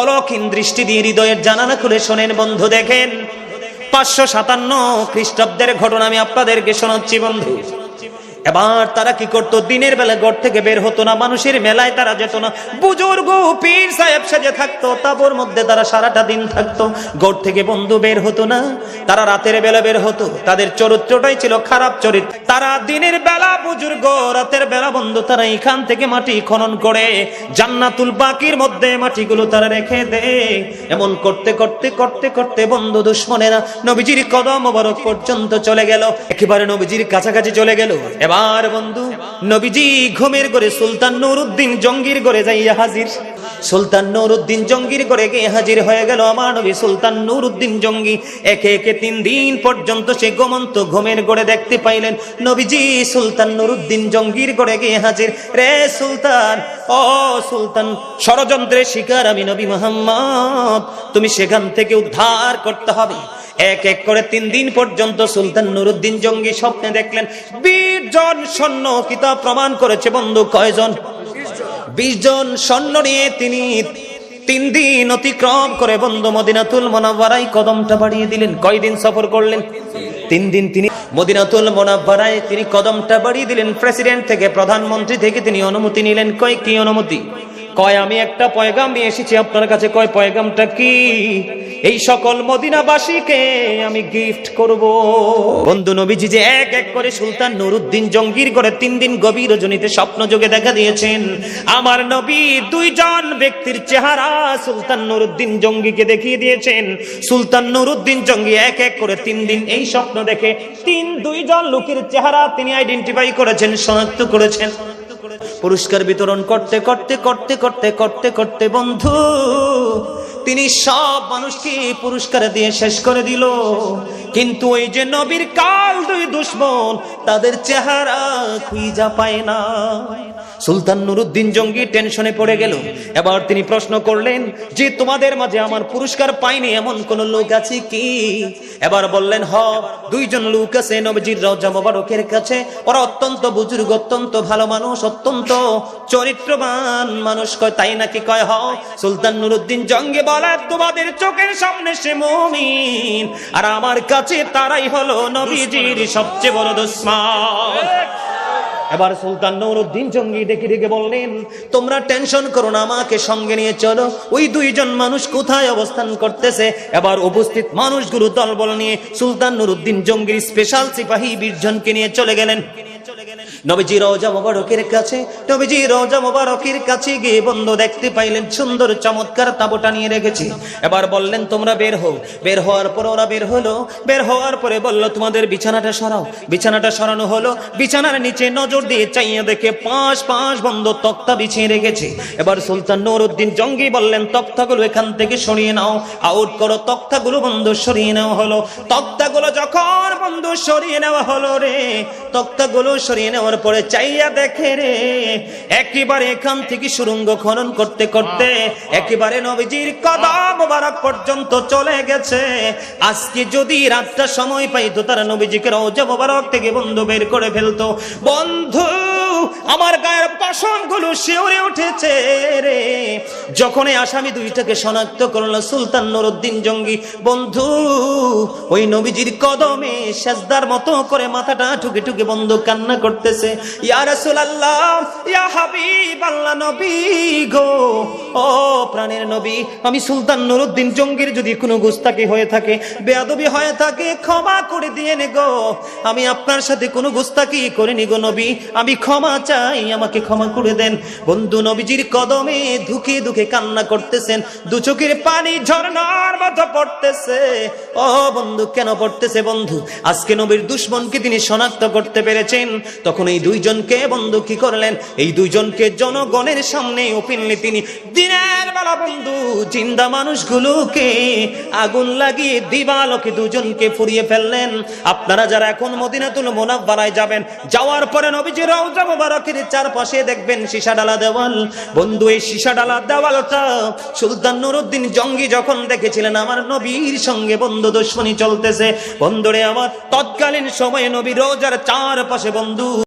অলক্ষীন দৃষ্টি দিয়ে হৃদয়ের জানালা খুলে শোনেন বন্ধু দেখেন। পাঁচশো সাতান্ন খ্রিস্টাব্দের ঘটনা আমি আপনাদেরকে শোনাচ্ছি বন্ধু। এবার তারা কি করতো? দিনের বেলা ঘর থেকে বের হতো না, মানুষের মেলায় তারা যেত না। বুজুর্গ, পীর সাহেব সাজে থাকতো, তাবর মধ্যে তারা সারাটা দিন থাকতো। ঘর থেকে বন্ধু বের হতো না, তারা রাতের বেলা বের হতো। তাদের চরিত্রটাই ছিল খারাপ চরিত্র। তারা দিনের বেলা বুজুর্গ, রাতের বেলা বন্ধু, তারা এখান থেকে মাটি খনন করে, জান্নাতুল বাকির মধ্যে মাটিগুলো তারা রেখে দেয়। এমন করতে করতে করতে করতে বন্ধু দুশ্মনেরা নবীজির কদম মোবারক পর্যন্ত চলে গেল। একেবারে নবীজির কাছাকাছি চলে গেল। এবার বন্ধু। নবীজি ঘুমের করে সুলতান নুরুদ্দিন জঙ্গির করে যাইয়া হাজির। সুলতান নুরুদ্দিন জঙ্গির করে গিয়ে হাজির হয়ে গেল আমার নবী সুলতান নুরুদ্দিন জঙ্গি। একে একে তিন দিন পর্যন্ত সে গোমন্ত ঘুমের গড়ে দেখতে পাইলেন নবীজি সুলতান নুরুদ্দিন জঙ্গির করে গিয়ে হাজির। রে সুলতান, ও সুলতান, ষড়যন্ত্রের শিকার আমি নবী মোহাম্মদ। তুমি সেখান থেকে উদ্ধার করতে হবে। এক এক করে তিন দিন পর্যন্ত সুলতান নুরুদ্দিন জঙ্গি স্বপ্নে দেখলেন, বিশ জন সৈন্য কিতাব প্রমাণ করেছে বন্ধু, কয়জন? বিশ জন সৈন্য নিয়ে তিনি তিন দিন অতিক্রম করে বন্ধু মদিনাতুল মোনাব্বারাই কদমটা বাড়িয়ে দিলেন। কয়দিন সফর করলেন? তিন দিন তিনি মদিনাতুল মোনাব্বারায় তিনি কদমটা বাড়িয়ে দিলেন। প্রেসিডেন্ট থেকে প্রধানমন্ত্রী থেকে তিনি অনুমতি নিলেন। কয় কি অনুমতি? কয়, আমি একটা পয়গাম নিয়ে এসেছি, আপনার কাছে কয়, পয়গামটা কি? এই সকল মদিনাবাসীকে আমি গিফট করব। বন্ধু নবীজি যে এক এক করে সুলতান নুরুদ্দিন জঙ্গির করে তিন দিন গভীর রজনীতে স্বপ্ন যোগে দেখা দিয়েছেন। আমার নবী দুইজন ব্যক্তির চেহারা সুলতান নুরুদ্দিন জঙ্গিকে দেখিয়ে দিয়েছেন। সুলতান নুরুদ্দিন জঙ্গি এক এক করে তিন দিন এই স্বপ্ন দেখে তিন, দুইজন লোকের চেহারা তিনি আইডেন্টিফাই করেছেন, শনাক্ত করেছেন। পুরস্কার বিতরণ করতে করতে করতে করতে করতে করতে, বন্ধু, তিনি সব মানুষকে পুরস্কার দিয়ে শেষ করে দিল। কিন্তু ওই যে নবীর কাল দুই দুশ্মন, তাদের চেহারা খুঁজা পায় না। সুলতান নুরুদ্দিন জঙ্গি টেনশনে পড়ে গেল। এবার তিনি প্রশ্ন করলেন, যে তোমাদের মাঝে আমার পুরস্কার পাইনি এমন কোন লোক আছে কি? এবার বললেন, হ, দুইজন লোক আছে নবজির রওজা মোবারকের কাছে। ওরা অত্যন্ত বুজুর্গ, অত্যন্ত ভালো মানুষ, অত্যন্ত চরিত্রবান মানুষ। কয়, তাই নাকি? কয়, হ, সুলতান নুরুদ্দিন জঙ্গে বলে, তোমাদের চোখের সামনে সে মমিন। আর আমার কাছে তারাই হলো নবীজির সবচেয়ে বড় দুশ্মন। এবার সুলতান নৌরুদ্দিন জঙ্গি ডেকে ডেকে বললেন, তোমরা টেনশন করো না, আমাকে সঙ্গে নিয়ে চলো। ওই দুইজন মানুষ কোথায় অবস্থান করতেছে? এবার উপস্থিত মানুষগুলো দলবল নিয়ে সুলতান নুরুদ্দিন জঙ্গির স্পেশাল সিপাহী বীরজনকে নিয়ে চলে গেলেন। এবার বললেন বিছানার নিচে নজর দিয়ে চাইয়ে দেখে পাঁচ পাঁচ বন্ধ তক্তা বিছিয়ে রেখেছে। এবার সুলতান নুরুদ্দিন জঙ্গি বললেন, তক্তাগুলো এখান থেকে সরিয়ে নাও। আউট করো, তক্তাগুলো বন্ধ সরিয়ে নেওয়া হলো। তক্তাগুলো যখন বন্ধু সরিয়ে নেওয়া হলো রে, তক্তাগুলো সরিয়ে নেওয়ার পরে চাইয়া দেখে রে, একেবারে এখান থেকে সুরঙ্গ খনন করতে করতে একেবারে নবীজির কদম মোবারক পর্যন্ত চলে গেছে। আজকে যদি রাতটা সময় পাইতো, তারা নবীজিকে রওজা মোবারক থেকে বন্ধু বের করে ফেলতো। বন্ধু আমার গায়েরগুলো শিওরে উঠেছে রে। যখন আসামি দুইটাকে শনাক্ত করল, সুলতান নুরুদ্দিন জঙ্গি, বন্ধু, ওই নবীজির কদমে সেজদার মতো করে মাথাটা ঠুকে ঠুকে বন্ধু কান্না করতেছে। ইয়া রাসূলুল্লাহ, ইয়া হাবিব আল্লাহ নবী গো, ও প্রাণের নবী, আমি সুলতান নুরুদ্দিন জঙ্গির যদি কোনো গুস্তাকি হয়ে থাকে, বেয়াদবি হয়ে থাকে, ক্ষমা করে দিয়ে নে গো। আমি আপনার সাথে কোনো গুস্তাকি করিনি গো নবী, আমি ক্ষমা চাই, আমাকে ক্ষমা করে দেন। বন্ধু নবীজির কদমে ধুকে ধুকে কান্না করতেছেন, দু চোখের পানি ঝর্ণার মতো পড়তেছে। ও বন্ধু, কেন পড়তেছে বন্ধু? আজকে নবীর দুশ্মনকে তিনি শনাক্ত করতে পেরেছেন। তখন এই দুইজনকে বন্ধু কি করলেন? এই দুইজনকে জনগণের সামনে ওপেনলি তিনি দিনের বেলা বন্ধু, জিন্দা মানুষগুলোকে আগুন লাগিয়ে দিবালোকে দুজনকে ফুরিয়ে ফেললেন। আপনারা যারা এখন মদিনাতুল মোনাব্বারায় যাবেন, যাওয়ার পরে নবীজির রওজা মোবারকের চারপাশে দেখবেন সীসা ডালা দেওয়াল। বন্ধু, এই সীসা ডালা দেওয়ালটা সুলতান নুরুদ্দিন জঙ্গি যখন দেখেছিলেন, আমার নবীর সঙ্গে বন্ধু দুশ্মনী চলতেছে। বন্ধুরে, আমার তৎকালীন সময়ে নবী রোজার চারপাশে বন্ধু